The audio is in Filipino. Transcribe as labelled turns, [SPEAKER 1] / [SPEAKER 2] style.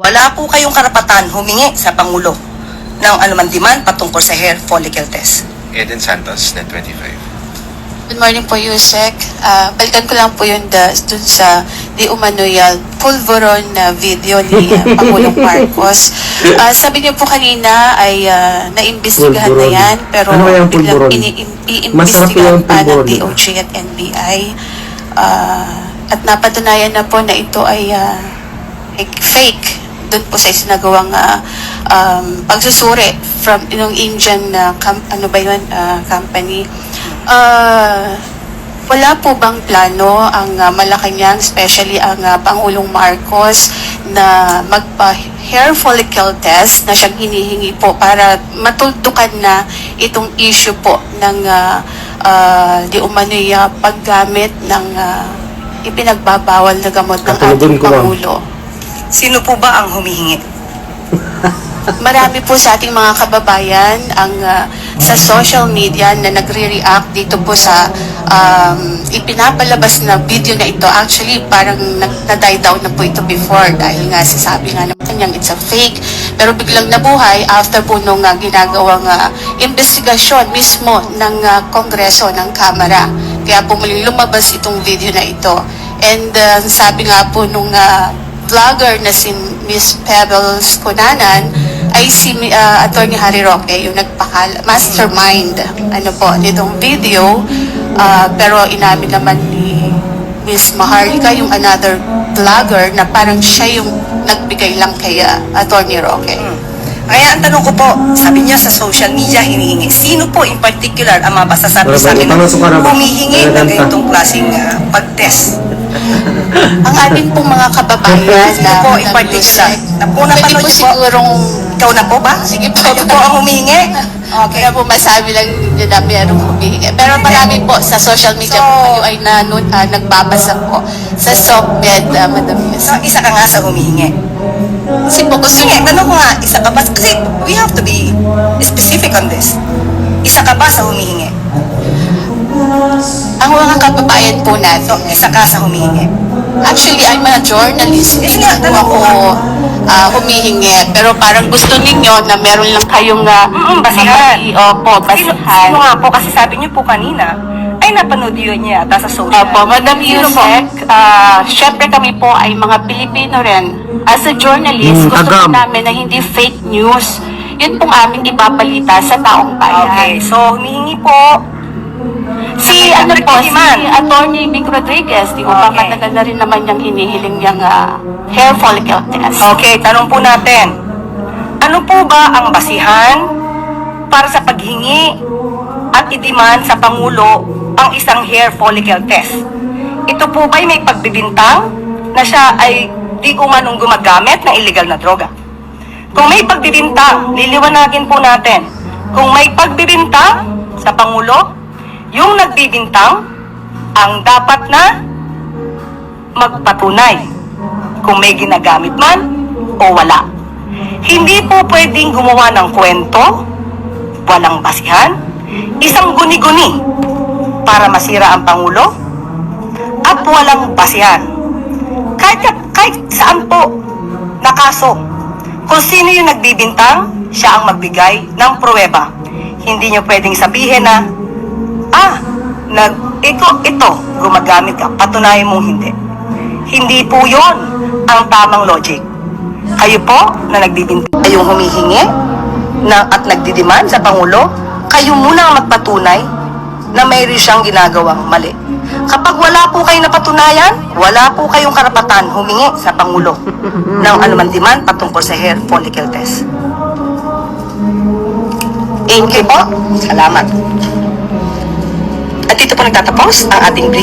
[SPEAKER 1] Wala po kayong karapatan humingi sa Pangulo ng anuman demand patungkol sa hair follicle test.
[SPEAKER 2] Eden Santos, Net 25.
[SPEAKER 3] Good morning po, Yusek. Ah, balikan ko lang po yun da, dun sa di umanoyal pulveron na video ni ah, Pangulong Marcos. Ah, sabi niyo po kanina ay ah, naimbestigahan na yan, pero
[SPEAKER 4] Ano yung
[SPEAKER 3] biglang
[SPEAKER 4] pulveron?
[SPEAKER 3] ini- i-
[SPEAKER 4] Masarap
[SPEAKER 3] iimbestigahan
[SPEAKER 4] yung
[SPEAKER 3] pa ng
[SPEAKER 4] pulveron.
[SPEAKER 3] DOJ at NBI. Ah, at napatunayan na po na ito ay ay fake doon po sa isinagawang ah, um, pagsusuri from yung Indian na com- ano ba yun, ah, company. Ah, wala po bang plano ang ah, Malacanang, especially ang ah, Pangulong Marcos, na magpa-hair follicle test na siyang hinihingi po para matuldukan na itong issue po ng ah, ah, di umano'y paggamit ng ah, ipinagbabawal na gamot ng
[SPEAKER 4] Katulad
[SPEAKER 3] ating
[SPEAKER 4] ko.
[SPEAKER 3] Pangulo.
[SPEAKER 1] Sino po ba ang humihingi?
[SPEAKER 3] Marami po sa ating mga kababayan ang ah, sa social media na nagre-react dito po sa um, ipinapalabas na video na ito. Actually, parang na-die down na po ito before dahil nga sasabi nga naman niyang it's a fake. Pero biglang nabuhay after po nung ah, ginagawang ah, investigasyon mismo ng ah, Kongreso, ng Kamara. Kaya po muling lumabas itong video na ito. And ah, sabi nga po nung ah, vlogger na si Miss Pebbles Kunanan ay si uh, Attorney Harry Roque, yung nagpakal mastermind ano po nitong video Ah, pero inamin naman ni Miss Maharlika yung another vlogger na parang siya yung nagbigay lang kay ah, Attorney Roque.
[SPEAKER 1] Kaya ang tanong ko po, sabi niya sa social media hinihingi. Sino po in particular ang mapasasabi sa akin na humihingi ng ganitong klaseng ah, pag-test?
[SPEAKER 3] Ang ating pong mga kababayan
[SPEAKER 1] Sino
[SPEAKER 3] na
[SPEAKER 1] po in particular? Na po napanood
[SPEAKER 3] po
[SPEAKER 1] niyo po?
[SPEAKER 3] sigurong
[SPEAKER 1] Ikaw na po ba?
[SPEAKER 3] Sige po.
[SPEAKER 1] Ikaw po ang humihingi? Okay.
[SPEAKER 3] Kaya po masabi lang na merong humihingi. Pero marami po sa social media
[SPEAKER 1] So-
[SPEAKER 3] po kayo ay nanun, ah, nagbabasa po sa SOCMED, uh, Madam
[SPEAKER 1] So, isa ka nga sa humihingi.
[SPEAKER 3] Kasi po gusto
[SPEAKER 1] Sige,
[SPEAKER 3] niyo,
[SPEAKER 1] tanong ko nga, isa ka ba? Kasi we have to be specific on this. Isa ka ba sa humihingi?
[SPEAKER 3] ang mga kababayan po natin,
[SPEAKER 1] isa ka sa humihingi.
[SPEAKER 3] actually I'm a journalist,
[SPEAKER 1] Yes
[SPEAKER 3] hindi
[SPEAKER 1] nga, tanong
[SPEAKER 3] ako
[SPEAKER 1] ko.
[SPEAKER 3] Ah, humihingi. Pero parang gusto ninyo na meron lang kayong uh,
[SPEAKER 1] Mm, basihan.
[SPEAKER 3] Opo,
[SPEAKER 1] Sino,
[SPEAKER 3] basihan.
[SPEAKER 1] sino nga po, kasi sabi niyo po kanina, ay napanood yun niya yata sa social.
[SPEAKER 3] Opo, Madam
[SPEAKER 1] Sino po?
[SPEAKER 3] Yusek, ah, syempre kami po ay mga Pilipino rin. As a journalist,
[SPEAKER 4] Mm,
[SPEAKER 3] gusto po
[SPEAKER 4] agam.
[SPEAKER 3] namin na hindi fake news. Yun pong aming ibabalita sa taong bayan.
[SPEAKER 1] Okay, so humihingi po
[SPEAKER 3] Si ano po, si. Attorney Vic Rodriguez, di ko
[SPEAKER 1] Okay.
[SPEAKER 3] matagal na rin naman niyang hinihiling yung ah, hair follicle test.
[SPEAKER 1] Okay, tanong po natin. Ano po ba ang basihan para sa paghingi at idiman sa Pangulo ang isang hair follicle test? Ito po ba'y may pagbibintang na siya ay di umanong gumagamit ng illegal na droga? Kung may pagbibintang, liliwanagin po natin. Kung may pagbibintang sa Pangulo, yung nagbibintang ang dapat na magpatunay kung may ginagamit man o wala. Hindi po pwedeng gumawa ng kwento, walang basihan, isang guni-guni para masira ang Pangulo, at walang basihan. Kahit, kahit saan po na kaso, kung sino yung nagbibintang, siya ang magbigay ng pruweba. Hindi nyo pwedeng sabihin na, nag, ito, ito, gumagamit ka, patunayan mong hindi. Hindi po yon ang tamang logic. Kayo po na nagbibintang, kayong humihingi na, at nagdidiman sa Pangulo, kayo muna ang magpatunay na mayroon siyang ginagawang mali. Kapag wala po kayong napatunayan, wala po kayong karapatan humingi sa Pangulo ng anuman demand patungkol sa hair follicle test. Thank you po. Salamat. Dito po nagtatapos ang ating briefing.